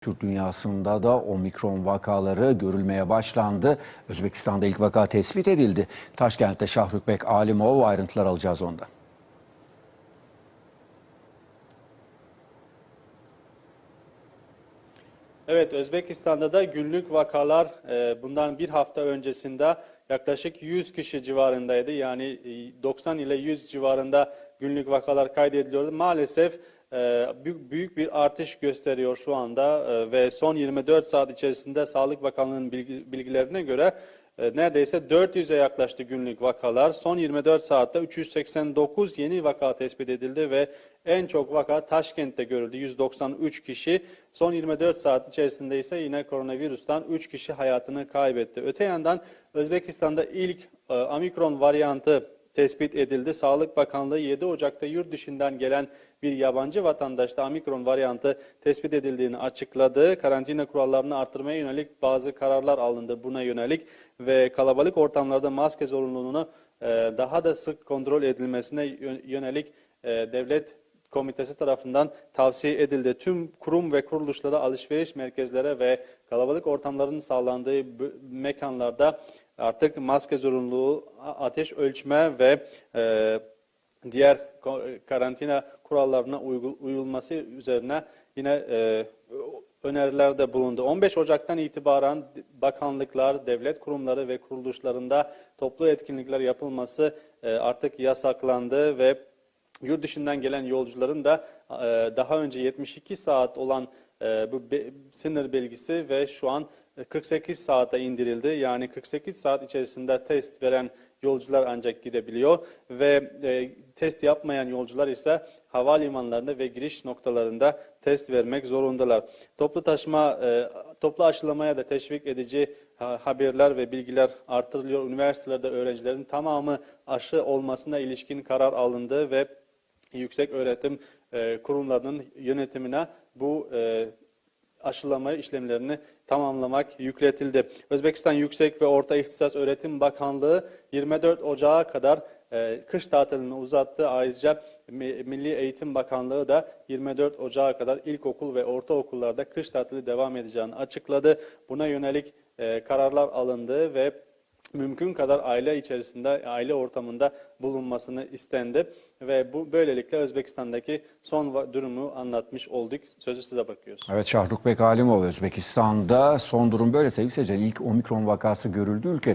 Türk dünyasında da omikron vakaları görülmeye başlandı. Özbekistan'da ilk vaka tespit edildi. Taşkent'te Şahrukbek Alimov ayrıntılar alacağız ondan. Evet, Özbekistan'da da günlük vakalar e, bundan bir hafta öncesinde yaklaşık 100 kişi civarındaydı. Yani e, 90 ile 100 civarında günlük vakalar kaydediliyordu. Maalesef e, büyük, büyük bir artış gösteriyor şu anda e, ve son 24 saat içerisinde Sağlık Bakanlığı'nın bilgi- bilgilerine göre e, neredeyse 400'e yaklaştı günlük vakalar. Son 24 saatte 389 yeni vaka tespit edildi ve en çok vaka Taşkent'te görüldü. 193 kişi. Son 24 saat içerisinde ise yine koronavirüsten 3 kişi hayatını kaybetti. Öte yandan Özbekistan'da ilk e, omikron varyantı tespit edildi. Sağlık Bakanlığı 7 Ocak'ta yurt dışından gelen bir yabancı vatandaşta omikron varyantı tespit edildiğini açıkladı. Karantina kurallarını artırmaya yönelik bazı kararlar alındı buna yönelik ve kalabalık ortamlarda maske zorunluluğunu e, daha da sık kontrol edilmesine yö- yönelik e, devlet komitesi tarafından tavsiye edildi. Tüm kurum ve kuruluşlara, alışveriş merkezlere ve kalabalık ortamların sağlandığı mekanlarda artık maske zorunluluğu, ateş ölçme ve e, diğer karantina kurallarına uyulması üzerine yine e, önerilerde bulundu. 15 Ocak'tan itibaren bakanlıklar, devlet kurumları ve kuruluşlarında toplu etkinlikler yapılması e, artık yasaklandı ve Yurt dışından gelen yolcuların da e, daha önce 72 saat olan e, bu sınır belgesi ve şu an e, 48 saate indirildi. Yani 48 saat içerisinde test veren yolcular ancak gidebiliyor ve e, test yapmayan yolcular ise havalimanlarında ve giriş noktalarında test vermek zorundalar. Toplu taşıma, e, toplu aşılamaya da teşvik edici ha- haberler ve bilgiler artırılıyor. Üniversitelerde öğrencilerin tamamı aşı olmasına ilişkin karar alındı ve yüksek öğretim e, kurumlarının yönetimine bu e, aşılama işlemlerini tamamlamak yükletildi. Özbekistan Yüksek ve Orta İhtisas Öğretim Bakanlığı 24 Ocağı kadar e, kış tatilini uzattı. Ayrıca Mi- Milli Eğitim Bakanlığı da 24 Ocağı kadar ilkokul ve ortaokullarda kış tatili devam edeceğini açıkladı. Buna yönelik e, kararlar alındı ve mümkün kadar aile içerisinde, aile ortamında bulunmasını istendi ve bu böylelikle Özbekistan'daki son durumu anlatmış olduk. Sözü size bırakıyoruz. Evet Şahrukbek Alimov Özbekistan'da son durum böyle sevgili seyirciler. İlk omikron vakası görüldü ülkede.